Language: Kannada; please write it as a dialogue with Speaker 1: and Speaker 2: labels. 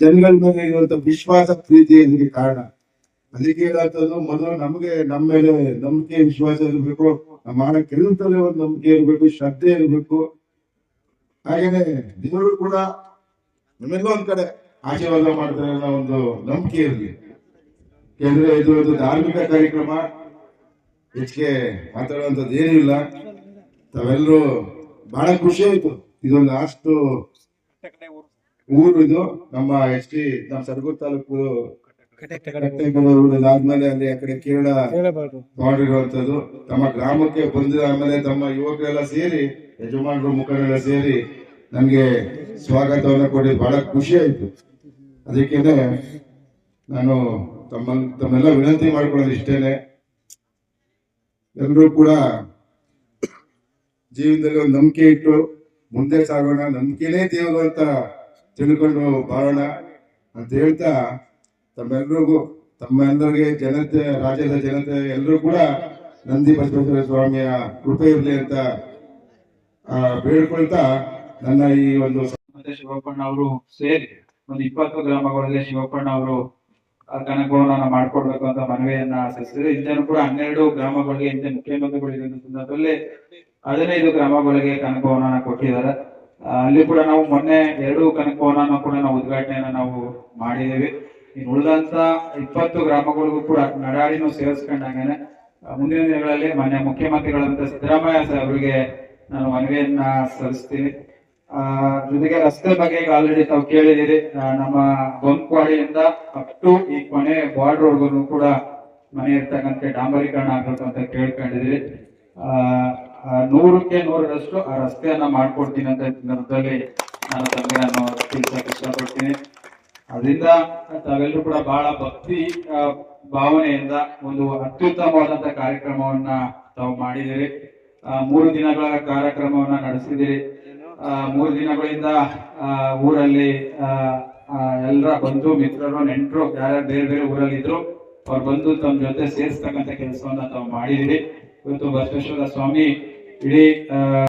Speaker 1: ಜನಗಳ ಮೇಲೆ ಇರುವಂತ ವಿಶ್ವಾಸ ಪ್ರೀತಿ ಇದಕ್ಕೆ ಕಾರಣ. ಅದಕ್ಕೆ ಹೇಳತ್ತದು ಮೊದಲು ನಮಗೆ ನಮ್ಮ ಮೇಲೆ ನಂಬಿಕೆ, ವಿಶ್ವಾಸ ಇರಬೇಕು. ನಾವು ಮಾಡೋ ಕೆಲಸದಲ್ಲಿ ಒಂದು ನಂಬಿಕೆ ಇರಬೇಕು, ಶ್ರದ್ಧೆ ಇರಬೇಕು. ಹಾಗೇನೆ ದೇವರು ಕೂಡ ನಮ್ಮೆಲ್ಲೋ ಒಂದ್ ಕಡೆ ಆಶೀರ್ವಾದ ಮಾಡ್ತಾರೆ ಅನ್ನೋ ಒಂದು ನಂಬಿಕೆ ಇರಲಿ. ಯಾಕಂದ್ರೆ ಇದು ಒಂದು ಧಾರ್ಮಿಕ ಕಾರ್ಯಕ್ರಮ. ಹೆಚ್ಚಿಗೆ ಮಾತಾಡುವಂಥದ್ದು ಏನಿಲ್ಲ. ತಾವೆಲ್ಲರೂ ಬಹಳ ಖುಷಿ ಆಯ್ತು. ಇದೊಂದು ಲಾಸ್ಟ್ ಊರು ಇದು ನಮ್ಮ ಎಸ್ ಟಿ ನಮ್ಮ ಸರಗೂರು ತಾಲೂಕು ಆದ್ಮೇಲೆ ಅಲ್ಲಿ ಆ ಕಡೆ ಕೇರಳ ಮಾಡಿರುವಂತದ್ದು ತಮ್ಮ ಗ್ರಾಮಕ್ಕೆ ಬಂದ ಆಮೇಲೆ ತಮ್ಮ ಯುವಕರೆಲ್ಲ ಸೇರಿ ಯಜಮಾನರು ಮುಖಂಡರೆಲ್ಲ ಸೇರಿ ನಮ್ಗೆ ಸ್ವಾಗತವನ್ನ ಕೊಡಿ. ಬಹಳ ಖುಷಿ ಆಯ್ತು. ಅದಕ್ಕೇನೆ ನಾನು ತಮ್ಮ ತಮ್ಮೆಲ್ಲ ವಿನಂತಿ ಮಾಡ್ಕೊಳ್ಳೋದು ಇಷ್ಟೇನೆ. ಎಲ್ಲರೂ ಕೂಡ ಜೀವನದಲ್ಲಿ ಒಂದು ನಂಬಿಕೆ ಇಟ್ಟು ಮುಂದೆ ಸಾಗೋಣ. ನಂಬಿಕೆನೇ ದೇವರು ಅಂತ ತಿಳ್ಕೊಂಡು ಬರೋಣ ಅಂತ ಹೇಳ್ತಾ ತಮ್ಮೆಲ್ಲರಿಗೂ ತಮ್ಮೆಲ್ಲರಿಗೆ ಜನತೆ, ರಾಜ್ಯದ ಜನತೆ ಎಲ್ಲರೂ ಕೂಡ ನಂದಿ ಬಸವೇಶ್ವರ ಸ್ವಾಮಿಯ ಕೃಪೆ ಇರಲಿ ಅಂತ ಬೇಡ್ಕೊಳ್ತಾ ನನ್ನ ಈ ಒಂದು
Speaker 2: ಶಿವಪ್ಪಣ್ಣ ಅವರು ಸೇರಿ ಒಂದು ಇಪ್ಪತ್ತು ಗ್ರಾಮಗಳಲ್ಲಿ ಶಿವಪ್ಪಣ್ಣ ಅವರು ಕನಕಭವನ ಮಾಡ್ಕೊಡ್ಬೇಕು ಅಂತ ಮನವಿಯನ್ನ ಸಲ್ಲಿಸಿದ್ರು. ಹಿಂದೆನೂ ಕೂಡ ಹನ್ನೆರಡು ಗ್ರಾಮಗಳಿಗೆ, ಹಿಂದೆ ಮುಖ್ಯಮಂತ್ರಿಗಳು ಸಂದರ್ಭದಲ್ಲಿ ಹದಿನೈದು ಗ್ರಾಮಗಳಿಗೆ ಕನಕಭವನ ಕೊಟ್ಟಿದ್ದಾರೆ. ಅಲ್ಲಿ ಕೂಡ ನಾವು ಮೊನ್ನೆ ಎರಡು ಕನಕಭವನ ಕೂಡ ನಾವು ಉದ್ಘಾಟನೆಯನ್ನ ನಾವು ಮಾಡಿದ್ದೇವೆ. ಇನ್ನು ಉಳಿದಂತ ಇಪ್ಪತ್ತು ಗ್ರಾಮಗಳಿಗೂ ಕೂಡ ನಡಾಳಿನೂ ಸೇರಿಸ್ಕೊಂಡಂಗೆ ಮುಂದಿನ ದಿನಗಳಲ್ಲಿ ಮಾನ್ಯ ಮುಖ್ಯಮಂತ್ರಿಗಳಂತ ಸಿದ್ದರಾಮಯ್ಯ ಅವರಿಗೆ ನಾನು ಮನವಿಯನ್ನ ಸಲ್ಲಿಸ್ತೀನಿ. ಆ ಜೊತೆಗೆ ರಸ್ತೆ ಬಗ್ಗೆ ಈಗ ಆಲ್ರೆಡಿ ತಾವು ಕೇಳಿದಿರಿ ನಮ್ಮ ಬೊಂಕ್ವಾಡಿಯಿಂದ ಅಪ್ ಟು ಈ ಕೊನೆ ಬಾರ್ಡರ್ ರೋಡ್ಗೂ ಕೂಡ ಮನೆ ಇರ್ತಕ್ಕಂಥ ಡಾಂಬರೀಕರಣ ಆಗ್ಬೇಕು ಅಂತ ಕೇಳ್ಕೊಂಡಿದ್ರಿ ಆ, ನೂರಕ್ಕೆ ನೂರರಷ್ಟು ಆ ರಸ್ತೆಯನ್ನ ಮಾಡ್ಕೊಡ್ತೀನಿ ಅಂತ ಸಂದರ್ಭದಲ್ಲಿ ನಾನು ತಂಗಿ ನಾನು ತಿಳಿಸಕ್ ಇಷ್ಟಪಡ್ತೀನಿ. ಅದರಿಂದ ತಾವೆಲ್ಲರೂ ಕೂಡ ಬಹಳ ಭಕ್ತಿ ಭಾವನೆಯಿಂದ ಒಂದು ಅತ್ಯುತ್ತಮವಾದಂತ ಕಾರ್ಯಕ್ರಮವನ್ನ ತಾವು ಮಾಡಿದಿರಿ ಮೂರು ದಿನಗಳ ಕಾರ್ಯಕ್ರಮವನ್ನ ನಡೆಸಿದಿರಿ ಮೂರು ದಿನಗಳಿಂದ ಊರಲ್ಲಿ ಎಲ್ಲರ ಬಂಧು ಮಿತ್ರರು, ನೆಂಟರು, ಯಾರ್ಯಾರು ಬೇರೆ ಬೇರೆ ಊರಲ್ಲಿ ಇದ್ರು, ಅವ್ರು ಬಂದು ತಮ್ಮ ಜೊತೆ ಸೇರಿಸ್ತಕ್ಕಂಥ ಕೆಲಸವನ್ನ ತಾವು ಮಾಡಿದಿರಿ ಇವತ್ತು ಬಸವೇಶ್ವರ ಸ್ವಾಮಿ ಇಡೀ ಆ,